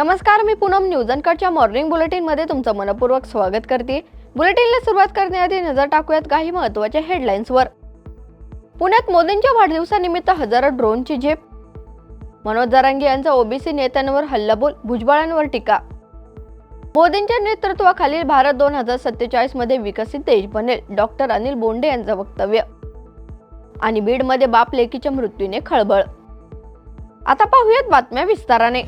नमस्कार मी Poonam news. Morning बुलेटिनमध्ये तुमचं मनपूर्वक स्वागत करते. बुलेटिनला सुरुवात करण्याआधी नजर टाकूयात काही महत्त्वाच्या हेडलाईन्सवर पुण्यात मोदींच्या वाढदिवसानिमित्त हजारो ड्रोनची झेप. मनोज जरांगे यांचा ओबीसी नेत्यांवर हल्लाबोल भुजबळांवर टीका. मोदींच्या नेतृत्वाखालील भारत दोन हजार सत्तेचाळीसमध्ये विकसित देश बनेल डॉक्टर अनिल बोंडे यांचं वक्तव्य. आणि बीडमध्ये बाप लेकीच्या मृत्यूने खळबळ. आता पाहूयात बातम्या विस्ताराने.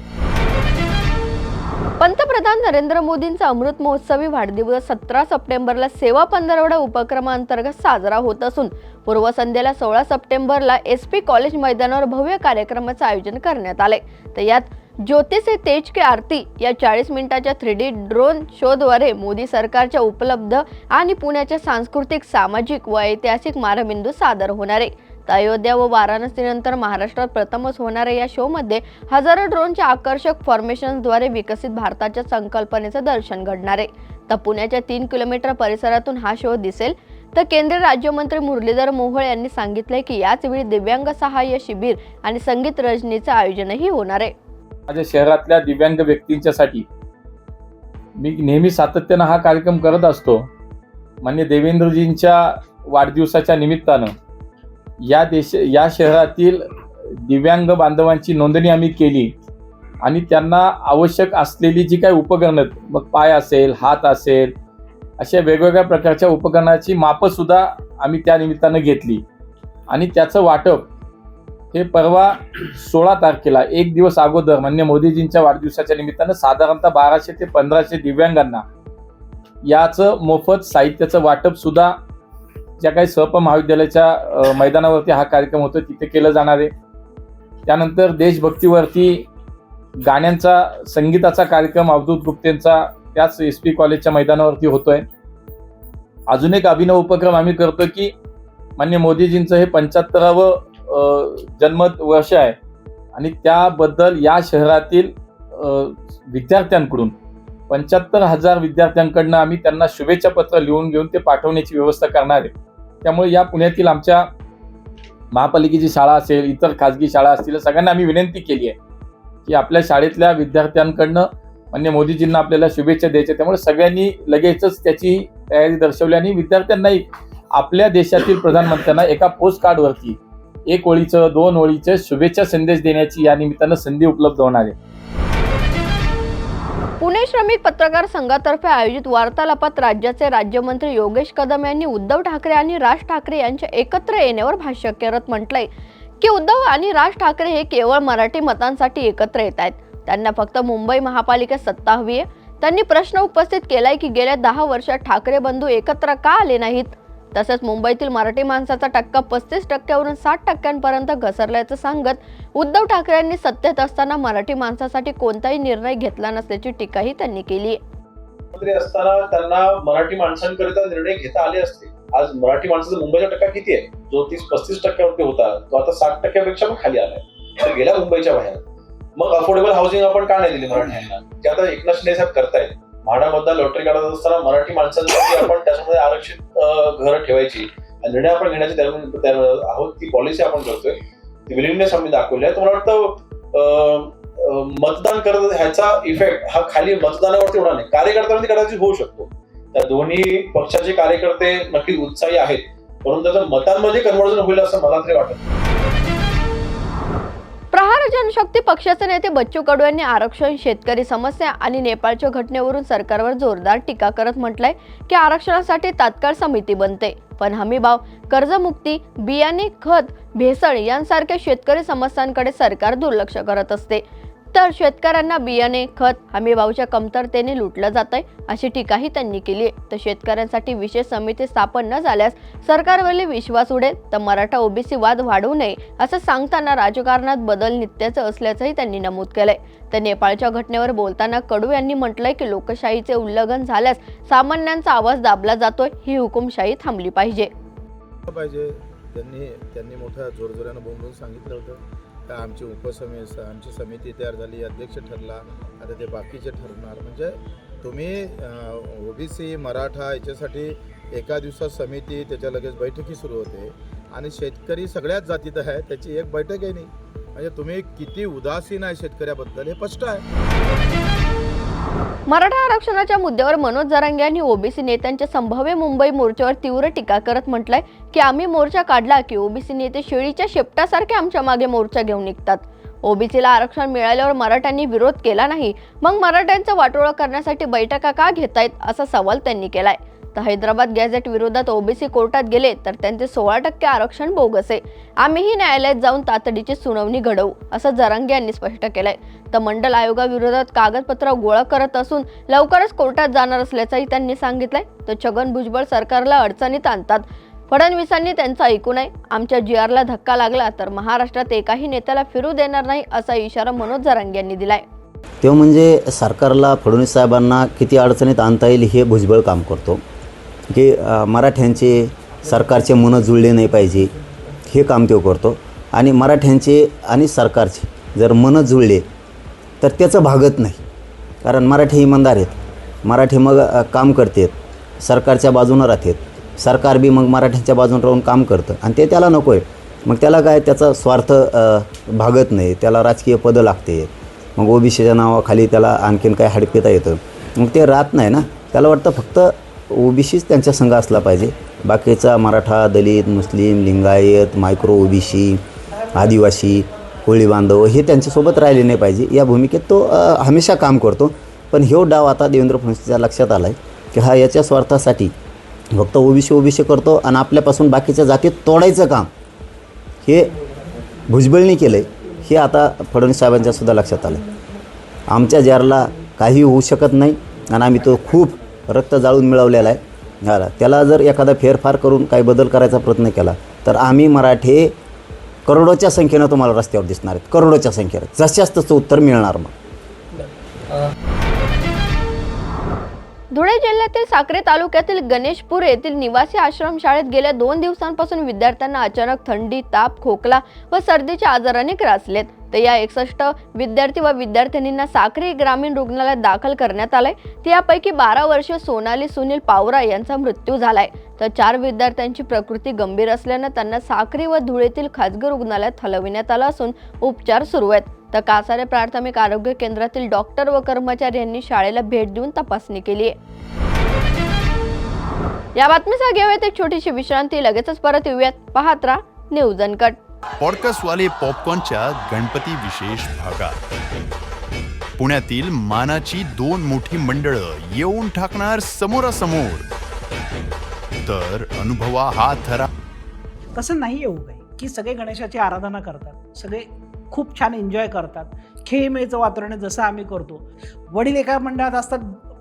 पंतप्रधान नरेंद्र मोदींचा अमृत महोत्सवी वाढदिवस सतरा सप्टेंबरला सेवा पंधरवडा उपक्रमांतर्गत साजरा होत असून पूर्वसंध्येला सोळा सप्टेंबरला एस पी कॉलेज मैदानावर भव्य कार्यक्रमाचं आयोजन करण्यात आले. तर यात ज्योतिष तेज के आरती या चाळीस मिनिटाच्या थ्री डी ड्रोन शोद्वारे मोदी सरकारच्या उपलब्ध आणि पुण्याच्या सांस्कृतिक सामाजिक व ऐतिहासिक मारबिंदू सादर होणार. आहे तर अयोध्या व वाराणसीनंतर महाराष्ट्रात प्रथमच होणाऱ्या या शोमध्ये हजारो ड्रोनच्या आकर्षक फॉर्मेशन्सद्वारे विकसित भारताच्या संकल्पनेचं दर्शन घडणार आहे. तर पुण्याच्या तीन किलोमीटर परिसरातून हा शो दिसेल. तर केंद्रीय राज्यमंत्री मुरलीधर मोहोळ यांनी सांगितलंय की याच वेळी दिव्यांग सहाय्य शिबिर आणि संगीत रजनीचं आयोजनही होणार आहे. माझ्या शहरातल्या दिव्यांग व्यक्तींच्यासाठी मी नेहमी सातत्यानं हा कार्यक्रम करत असतो. मान्य देवेंद्रजींच्या वाढदिवसाच्या निमित्तानं या देश या शहरातील दिव्यांग बांधवांची नोंदणी आम्ही केली. आणि त्यांना आवश्यक असलेली जी काही उपकरणं मग पाय असेल हात असेल अशा वेगवेगळ्या प्रकारच्या उपकरणाची मापंसुद्धा आम्ही त्या निमित्तानं घेतली. आणि त्याचं वाटप हे परवा सोळा तारखेला एक दिवस अगोदर मान्य मोदीजींच्या वाढदिवसाच्या निमित्तानं साधारणतः बाराशे ते पंधराशे दिव्यांगांना याचं मोफत साहित्याचं वाटपसुद्धा ज्या काही सहप महाविद्यालयाच्या मैदानावरती हा कार्यक्रम होतो तिथे केलं जाणार आहे. त्यानंतर देशभक्तीवरती गाण्यांचा संगीताचा कार्यक्रम अवधूत गुप्तेंचा त्याच एस पी कॉलेजच्या मैदानावरती होतोय. अजून एक अभिनव उपक्रम आम्ही करतो की मान्य मोदीजींचं हे पंच्याहत्तरावं जन्मत जन्म वर्ष आहे. आणि त्याबद्दल या शहरातील विद्यार्थ्यांकडून पंच्याहत्तर हजार विद्यार्थ्यांकडनं आम्ही त्यांना शुभेच्छा पत्र लिहून घेऊन ते पाठवण्याची व्यवस्था करणार आहे. त्यामुळे या पुण्यातील आमच्या महापालिकेची शाळा असेल इतर खाजगी शाळा असतील सगळ्यांना आम्ही विनंती केली आहे की आपल्या शाळेतल्या विद्यार्थ्यांकडनं मान्य मोदीजींना आपल्याला शुभेच्छा द्यायच्या. त्यामुळे सगळ्यांनी लगेचच त्याची तयारी दर्शवली आणि विद्यार्थ्यांनाही आपल्या देशातील प्रधानमंत्र्यांना एका पोस्ट कार्डवरती एक ओळीचं दोन ओळीचं शुभेच्छा संदेश देण्याची या निमित्तानं संधी उपलब्ध होणार आहे. श्रमिक पत्रकार संघातर्फे आयोजित वार्तालापात राज्याचे राज्यमंत्री योगेश कदम यांनी उद्धव ठाकरे आणि राज ठाकरे यांच्या एकत्र येण्यावर भाष्य करत म्हटलंय की उद्धव आणि राज ठाकरे हे केवळ मराठी मतांसाठी एकत्र येत आहेत. त्यांना फक्त मुंबई महापालिकेत सत्ता हवी आहे. त्यांनी प्रश्न उपस्थित केलाय की गेल्या दहा वर्षात ठाकरे बंधू एकत्र का आले नाहीत? तसंच मुंबईतील मराठी माणसाचा टक्का पस्तीस टक्क्यावरून साठ टक्क्यांपर्यंत घसरल्याचं सांगत उद्धव ठाकरेंनी सत्तेत असताना मराठी माणसासाठी कोणताही निर्णय घेतला नसल्याची टीकाही त्यांनी केली. असताना त्यांना मराठी माणसांकरिता निर्णय घेता आले असते. आज मराठी माणसाचा मुंबईचा टक्का किती आहे? जो तीस पस्तीस टक्क्यावरती होता तो आता साठ टक्क्यापेक्षा पण खाली आलाय. तर गेला मुंबईच्या बाहेर. मग अफोर्डेबल हाऊसिंग आपण का नाही दिली मराठ्यांना ते आता एकनाथ शिंदे साहेब करतायत. म्हाडा लॉटरी काढत असताना मराठी माणसांसाठी आपण त्याच्यामध्ये आरक्षित घर ठेवायची. आणि निर्णय आपण घेण्याची आहोत ती पॉलिसी आपण करतोय. ती विलिंगनेस आम्ही दाखवली आहे. तर मला वाटतं मतदान करत ह्याचा इफेक्ट हा खाली मतदानावरती होणार नाही. कार्यकर्त्यांवरती कदाचित होऊ शकतो. त्या दोन्ही पक्षाचे कार्यकर्ते नक्की उत्साही आहेत. परंतु त्याचं मतांमध्ये कन्व्हर्जन होईल असं मला तरी वाटत. नाही. प्रहार जनशक्ती पक्षाचे नेते बच्चू कडू यांनी आरक्षण शेतकरी समस्या आणि नेपाळच्या घटनेवरून सरकारवर जोरदार टीका करत म्हटलंय की आरक्षणासाठी तात्काळ समिती बनते. पण हमीभाव कर्जमुक्ती बियाणे खत भेसळ यांसारख्या शेतकरी समस्यांकडे सरकार दुर्लक्ष करत असते. तर शेतकऱ्यांना बियाणे खत हमीभावच्या कमतरतेने लुटलं जात आहे अशी टीकाही त्यांनी केली आहे. तर शेतकऱ्यांसाठी विशेष समिती स्थापन न झाल्यास सरकारवरील विश्वास उडेल तर मराठा ओबीसी वाद वाढवू नये असं सांगताना राजकारणात बदल नित्याचं असल्याचंही त्यांनी नमूद केलंय. तर नेपाळच्या घटनेवर बोलताना कडू यांनी म्हटलंय की लोकशाहीचे उल्लंघन झाल्यास सामान्यांचा आवाज दाबला जातोय ही हुकुमशाही थांबली पाहिजे. पाहिजे. त्यांनी त्यांनी मोठ्या जोरजोरानं बोलून सांगितलं होतं. आता आमची उपसमी आमची समिती तयार झाली अध्यक्ष ठरला आता ते बाकीचे ठरणार. म्हणजे तुम्ही ओबीसी मराठा याच्यासाठी एका दिवसात समिती त्याच्या लगेच बैठकी सुरू होते. आणि शेतकरी सगळ्याच जातीत आहे त्याची एक बैठकही नाही. म्हणजे तुम्ही किती उदासीन आहे शेतकऱ्याबद्दल हे स्पष्ट आहे. मराठा आरक्षणाच्या मुद्द्यावर मनोज जरांगे यांनी ओबीसी नेत्यांच्या संभाव्य मुंबई मोर्चावर तीव्र टीका करत म्हटलंय की आम्ही मोर्चा काढला की ओबीसी नेते शेळीच्या शेपटासारखे आमच्या मागे मोर्चा घेऊन निघतात. ओबीसीला आरक्षण मिळाल्यावर मराठ्यांनी विरोध केला नाही. मग मराठ्यांचं वाटोळं करण्यासाठी बैठका का घेतायत असा सवाल त्यांनी केलाय. तर हैदराबाद गॅझेट विरोधात ओबीसी कोर्टात गेले तर त्यांचे सोळा टक्के आरक्षण बोगस. आहे आम्हीही न्यायालयात जाऊन तातडीची सुनावणी घडवू असं जरांगे यांनी स्पष्ट केलंय. तर मंडल आयोगाविरोधात कागदपत्र गोळा करत असून लवकरच कोर्टात जाणार असल्याचंही त्यांनी सांगितलंय. तर छगन भुजबळ सरकारला अडचणीत आणतात. फडणवीसांनी त्यांचं ऐकू नये. आमच्या जी आरला धक्का लागला तर महाराष्ट्रात एकाही नेत्याला फिरू देणार नाही असा इशारा मनोज जरांगे यांनी दिलाय. तो म्हणजे सरकारला फडणवीस साहेबांना किती अडचणीत आणता येईल हे भुजबळ काम करतो. की मराठ्यांचे सरकारचे मनं जुळले नाही पाहिजे हे काम तो करतो. आणि मराठ्यांचे आणि सरकारचे जर मनं जुळले तर त्याचं भागत नाही. कारण मराठी इमानदार आहेत. मराठी मग काम करतात. सरकारच्या बाजूनं राहतात. सरकार बी मग मराठ्यांच्या बाजून राहून काम करतं. आणि ते त्याला नको आहे मग त्याला काय त्याचा स्वार्थ भागत नाही. त्याला राजकीय पदं लागते. मग ओबीसीच्या नावाखाली त्याला आणखीन काय हडपिता येतं. मग ते राहत नाही ना. त्याला वाटतं फक्त ओबीसीच त्यांच्या संघ असला पाहिजे. बाकीचा Maratha Dalit Muslim Lingayat micro OBC Adivasi Koli बांधव हे त्यांच्यासोबत राहिले नाही पाहिजे. या भूमिकेत तो हमेशा काम करतो. पण ह्यो डाव आता देवेंद्र फडणवीसच्या लक्षात आला आहे की हा याच्या स्वार्थासाठी फक्त ओबीसी ओबीसी करतो आणि आपल्यापासून बाकीच्या जातीत तोडायचं काम हे भुजबळनी केलं आहे हे आता फडणवीस साहेबांच्या सुद्धा लक्षात आलं आहे आमच्या जारला काही होऊ शकत नाही आणि आम्ही तो खूप रक्त जाळून मिळवलेला आहे. झाला. त्याला जर एखादा फेरफार करून काही बदल करायचा प्रयत्न केला तर आम्ही मराठे करोडोच्या संख्येनं तुम्हाला रस्त्यावर दिसणार आहेत. करोडोच्या संख्येनं. जशाच तसं उत्तर मिळणार मग. धुळे जिल्ह्यातील साक्रे तालुक्यातील गणेशपूर येथील निवासी आश्रम शाळेत गेल्या दोन दिवसांपासून विद्यार्थ्यांना अचानक थंडी ताप खोकला व सर्दीचे आजाराने ग्रासलेत तर या एकसष्ट विद्यार्थी व विद्यार्थिनींना साखरी ग्रामीण रुग्णालयात दाखल करण्यात आलंय. तर यापैकी बारा वर्षीय सोनाली सुनील पावरा यांचा मृत्यू झालाय. तर चार विद्यार्थ्यांची प्रकृती गंभीर असल्यानं त्यांना साखरी व धुळेतील खाजगी रुग्णालयात हलविण्यात आलं असून उपचार सुरू आहेत. तर कासारे प्राथमिक आरोग्य केंद्रातील डॉक्टर व कर्मचारी यांनी शाळेला भेट देऊन तपासणी केली आहे. या बातमीसह घेऊयात एक छोटीशी विश्रांती. लगेचच परत येऊयात. पाहत राहा न्यूज अनकट. पॉडकास्टवाले पॉपकॉर्नच्या गणपती विशेष भागात. पुण्यातील मानाची दोन मोठी मंडळं येऊन ठाकणार समोरासमोर. तर अनुभवा हा थरा. तसं नाही येऊ काही की सगळे गणेशाची आराधना करतात सगळे खूप छान एन्जॉय करतात. खेळमेचं वातावरण जसं आम्ही करतो. वडील एका मंडळात असतात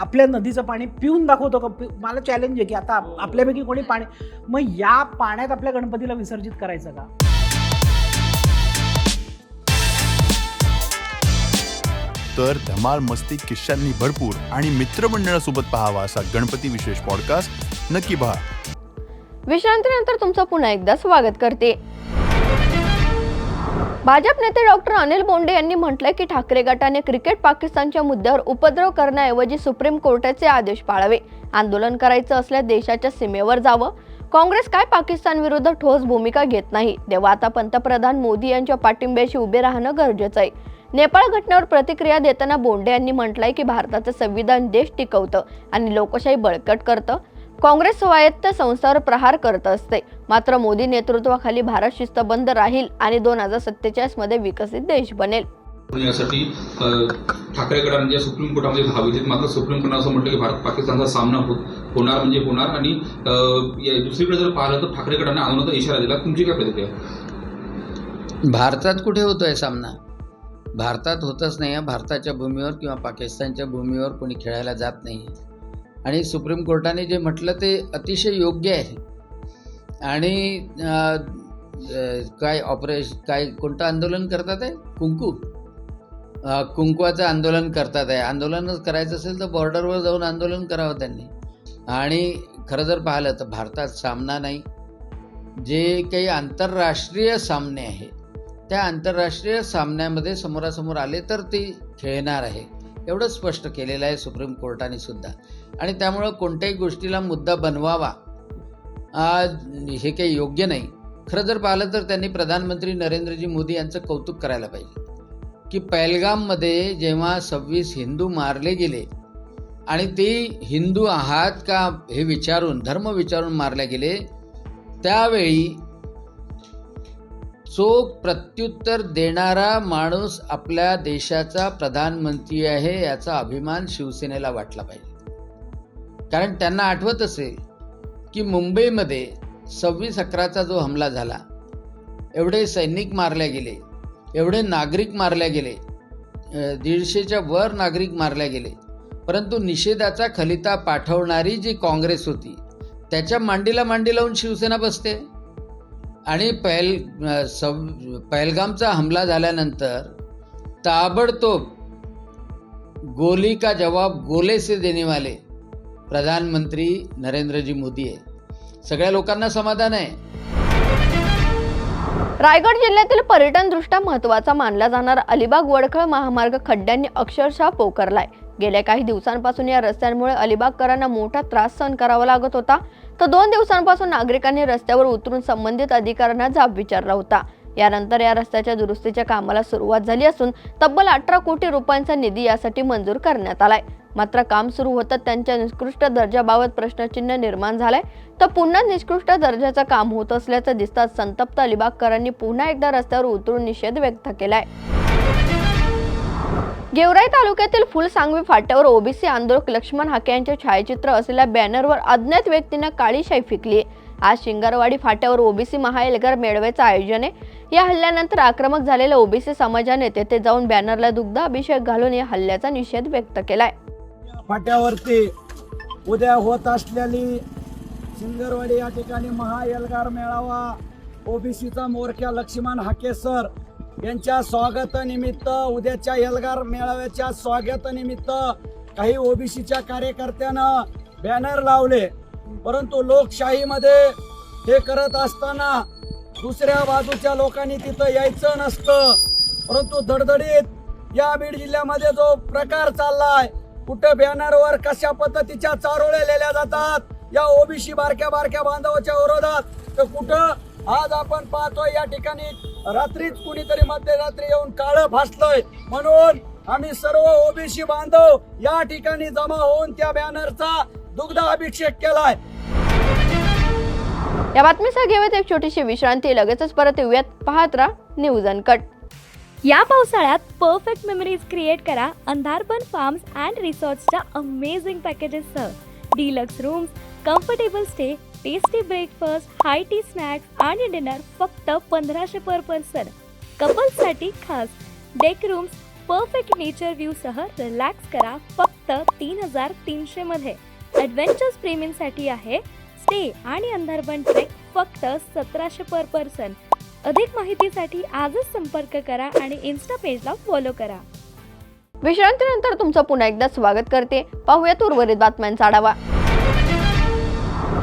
आपल्या नदीचं पाणी पिऊन दाखवतो का? पि- मला चॅलेंज आहे की आता आप- आपल्यापैकी कोणी पाणी मग या पाण्यात आपल्या गणपतीला विसर्जित करायचं का? तर धमाल मस्ती किश्यांनी भरपूर आणि मित्रमंडळासोबत पाहावा असा गणपती विशेष पॉडकास्ट नक्की पहा. विश्रांतीनंतर तुमचं पुन्हा एकदा स्वागत करते. भाजप नेते डॉक्टर अनिल बोंडे यांनी म्हटलंय की ठाकरे गटाने क्रिकेट पाकिस्तानच्या मुद्द्यावर उपद्रव करण्याऐवजी सुप्रीम कोर्टाचे आदेश पाळावे. आंदोलन करायचं असल्यास देशाच्या सीमेवर जावं. काँग्रेस काय पाकिस्तान विरुद्ध ठोस भूमिका घेत नाही? तेव्हा आता पंतप्रधान मोदी यांच्या पाठिंब्याशी उभे राहणं गरजेचं आहे. नेपाळ घटनेवर प्रतिक्रिया देताना बोंडे यांनी म्हटलंय की भारताचं संविधान देश टिकवतं आणि लोकशाही बळकट करतं. काँग्रेस स्वायत्त संस्थावर प्रहार करत असते. मात्र मोदी नेतृत्वाखाली भारत शिस्तबंद राहील आणि दोन हजार सत्तेचाळीसमध्ये विकसित देश बनेल. यासाठी अ, ठाकरे गटाने जे सुप्रीम कोर्टामध्ये धाव घेतली मात्र सुप्रीम कोर्टाने असं म्हटलं की भारत पाकिस्तानचा सामना हो होणार म्हणजे होणार आणि दुसरीकडे जर पाहिलं तर ठाकरे गटाने आंदोलनाचा इशारा दिला. तुमची काय प्रतिक्रिया भारतात कुठे होतोय सामना? भारतात होतच नाही भारताच्या भूमीवर किंवा पाकिस्तानच्या भूमीवर कोणी खेळायला जात नाही आणि सुप्रीम कोर्टाने जे म्हटलं ते अतिशय योग्य आहे. आणि काय ऑपरेशन काय कोणतं आंदोलन करतात आहे? कुंकू. कुंकवाचं आंदोलन करतात आहे. आंदोलनच करायचं असेल तर बॉर्डरवर जाऊन आंदोलन करावं त्यांनी. आणि खरं जर पाहिलं तर भारतात सामना नाही. जे काही आंतरराष्ट्रीय सामने आहेत त्या आंतरराष्ट्रीय सामन्यामध्ये समोरासमोर आले तर ते खेळणार आहे. एवढं स्पष्ट केलेलं आहे सुप्रीम कोर्टाने सुद्धा. आणि त्यामुळं कोणत्याही गोष्टीला मुद्दा बनवावा हे काही योग्य नाही. खरं जर पाहिलं तर त्यांनी प्रधानमंत्री नरेंद्रजी मोदी यांचं कौतुक करायला पाहिजे. की पहलगाममध्ये जेव्हा सव्वीस हिंदू मारले गेले आणि ते हिंदू आहात का हे विचारून धर्म विचारून मारले गेले त्यावेळी चोख प्रत्युत्तर देणारा माणूस आपल्या देशाचा प्रधानमंत्री आहे याचा अभिमान शिवसेनेला वाटला पाहिजे. कारण त्यांना आठवत असेल की मुंबईमध्ये सव्वीस अकराचा जो हमला झाला एवढे सैनिक मारले गेले एवढे नागरिक मारले गेले दीडशेच्या वर नागरिक मारले गेले परंतु निषेधाचा खलिता पाठवणारी जी काँग्रेस होती त्याच्या मांडीला मांडी लावून शिवसेना बसते. आणि पहल सब सव पहलगामचा हमला झाल्यानंतर ताबडतोब गोली का जवाब गोले से देने वाले प्रधानमंत्री नरेंद्रजी मोदी आहे. सगळ्या लोकांना समाधान आहे. रायगड जिल्ह्यातील पर्यटनदृष्ट्या महत्त्वाचा मानला जाणारा अलिबाग वडखळ महामार्ग खड्ड्यांनी अक्षरशः पोकरलाय गेल्या काही दिवसांपासून या रस्त्यांमुळे अलिबागकरांना मोठा त्रास सहन करावा लागत होता. तर दोन दिवसांपासून नागरिकांनी रस्त्यावर उतरून संबंधित अधिकाऱ्यांना जाब विचारला होता. यानंतर या रस्त्याच्या दुरुस्तीच्या कामाला सुरुवात झाली असून तब्बल अठरा कोटी रुपयांचा निधी यासाठी मंजूर करण्यात आलाय. मात्र काम सुरू होतात त्यांच्या निकृष्ट दर्जाबाबत प्रश्नचिन्ह निर्माण झालंय. तर पुन्हा निकृष्ट दर्जाचं काम होत असल्याचं दिसताच संतप्त अलिबागकरांनी पुन्हा एकदा रस्त्यावर उतरून निषेध व्यक्त केलाय. गेवराई तालुक्यातील फुलसांगवी फाट्यावर ओबीसी आंदोलक लक्ष्मण हाके यांचे छायाचित्र असलेल्या बॅनरवर अज्ञात व्यक्तीनं काळी शाई फेकली आज शिंगारवाडी फाट्यावर ओबीसी महाएल्गार मेळाव्याचं आयोजन आहे. या हल्ल्यानंतर आक्रमक झालेल्या ओबीसी समाजाने तेथे जाऊन बॅनरला दुग्ध अभिषेक घालून या हल्ल्याचा निषेध व्यक्त केलाय. फाट्यावरती उद्या होत असलेली शिंगरवाडी या ठिकाणी महाएल्गार मेळावा ओबीसीचा मोर्चा लक्ष्मण हाके सर यांच्या स्वागतानिमित्त उद्याच्या एल्गार मेळाव्याच्या स्वागतानिमित्त काही ओबीसीच्या कार्यकर्त्यानं बॅनर लावले. परंतु लोकशाहीमध्ये हे करत असताना दुसऱ्या बाजूच्या लोकांनी तिथं यायचं नसतं. परंतु दडदडीत या बीड जिल्ह्यामध्ये जो प्रकार चाललाय कुठं बॅनरवर कशा पद्धतीच्या चारोळ्या लिहिल्या जातात या ओबीसी बारक्या बारक्या बांधवाच्या विरोधात तर कुठं आज आपण पाहतोय या ठिकाणी रात्रीच कुणीतरी मध्यरात्री येऊन काळं फासलंय. म्हणून आम्ही सर्व ओबीसी बांधव या ठिकाणी जमा होऊन त्या बॅनरचा दुग्ध अभिषेक केलाय. या बातमीसह घेऊयात एक छोटीशी विश्रांती. लगेचच परत येऊयात. पाहत राहा न्यूज अनकट या पावसाळ्यात परफेक्ट मेमरीज क्रिएट करा अंधारपन फार्म्स अँड रिसॉर्ट्सच्या amazing पॅकेजेससह deluxe rooms comfortable stay tasty breakfast high tea snacks आणि डिनर फक्त पंधराशे पर पर्सन कपल्ससाठी खास. डेक रूम्स परफेक्ट नेचर व्ह्यूसह रिलॅक्स करा फक्त तीन हजार तीनशेमध्ये ॲडव्हेंचर्स प्रेमींसाठी आहे. स्टे आणि अंधारबन ट्रेक फक्त सतराशे पर पर्सन अधिक माहितीसाठी आजच संपर्क करा आणि इन्स्टा पेजला फॉलो करा. विश्रांतीनंतर तुमचं पुन्हा एकदा स्वागत करते. पाहूयात उर्वरित बातम्यांचा आढावा.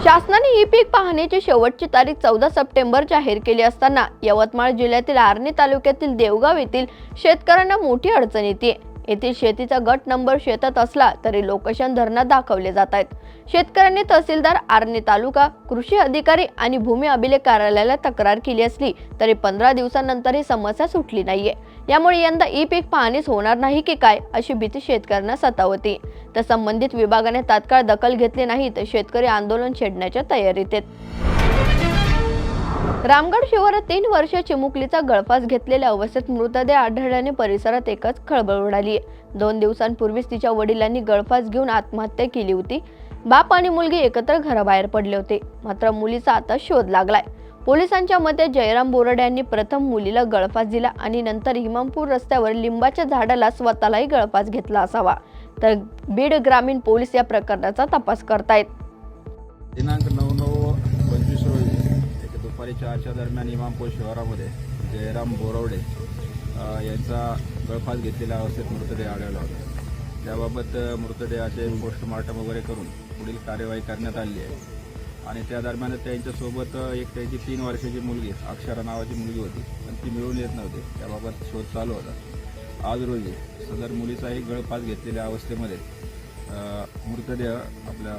शासनाने ही पीक पाहण्याची शेवटची तारीख चौदा सप्टेंबर जाहीर केली असताना यवतमाळ जिल्ह्यातील आर्णी तालुक्यातील देवगाव येथील शेतकऱ्यांना मोठी अडचण येते. येथील शेतीचा गट नंबर शेतात असला तरी लोकेशन धरणात दाखवले जात आहेत. शेतकऱ्यांनी तहसीलदार आर्णी तालुका कृषी अधिकारी आणि भूमी अभिलेख कार्यालयाला तक्रार केली असली तरी पंधरा दिवसानंतर ही समस्या सुटली नाहीये. यामुळे यंदा ई पीक पाहणीच होणार नाही की काय अशी भीती शेतकऱ्यांना सतावती. तर संबंधित विभागाने तात्काळ दखल घेतली नाही तर शेतकरी आंदोलन छेडण्याच्या तयारीत आहेत. रामगड शिवारात तीन वर्ष चिमुकलीचा गळफास घेतलेल्या अवस्थेत मृतदेह आढळल्याने परिसरात एकच खळबळ उडाली. आहे दोन दिवसांपूर्वीच तिच्या वडिलांनी गळफास घेऊन आत्महत्या केली होती. बाप आणि मुलगी एकत्र घराबाहेर पडले होते. मात्र मुलीचा आता शोध लागलाय. पोलिसांच्या मते जयराम बोरडे यांनी प्रथम मुलीला गळफास दिला आणि नंतर हिमामपूर रस्त्यावर लिंबाच्या झाडाला स्वतःलाही गळफास घेतला असावा. तर बीड ग्रामीण पोलीस या प्रकरणाचा तपास करतायत. दिनांक नऊ नऊ पंचवीस रोजी एक दुपारी चारच्या दरम्यान इमामपूर शहरामध्ये जयराम बोरवडे यांचा गळफास घेतलेल्या अवस्थेत मृतदेह आढळला होता. त्याबाबत मृतदेहाचे पोस्टमार्टम वगैरे करून पुढील कार्यवाही करण्यात आली आहे. आणि त्या दरम्यान त्यांच्यासोबत एक त्यांची तीन वर्षाची मुलगी अक्षरा नावाची मुलगी होती. पण ती मिळून येत नव्हती. त्याबाबत शोध चालू होता. आज रोजी सदर मुलीचाही गळफास घेतलेल्या अवस्थेमध्ये मृतदेह आपल्या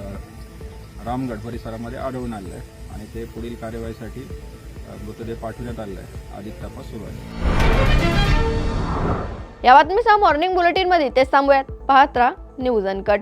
रामगड परिसरामध्ये आढळून आलेलं आहे. आणि ते पुढील कार्यवाहीसाठी मृतदेह पाठवण्यात आलेला आहे. अधिक तपास सुरू आहे. या बातमीसह मॉर्निंग बुलेटिनमध्ये तेच थांबूयात. पाहत राहा न्यूज अनकट.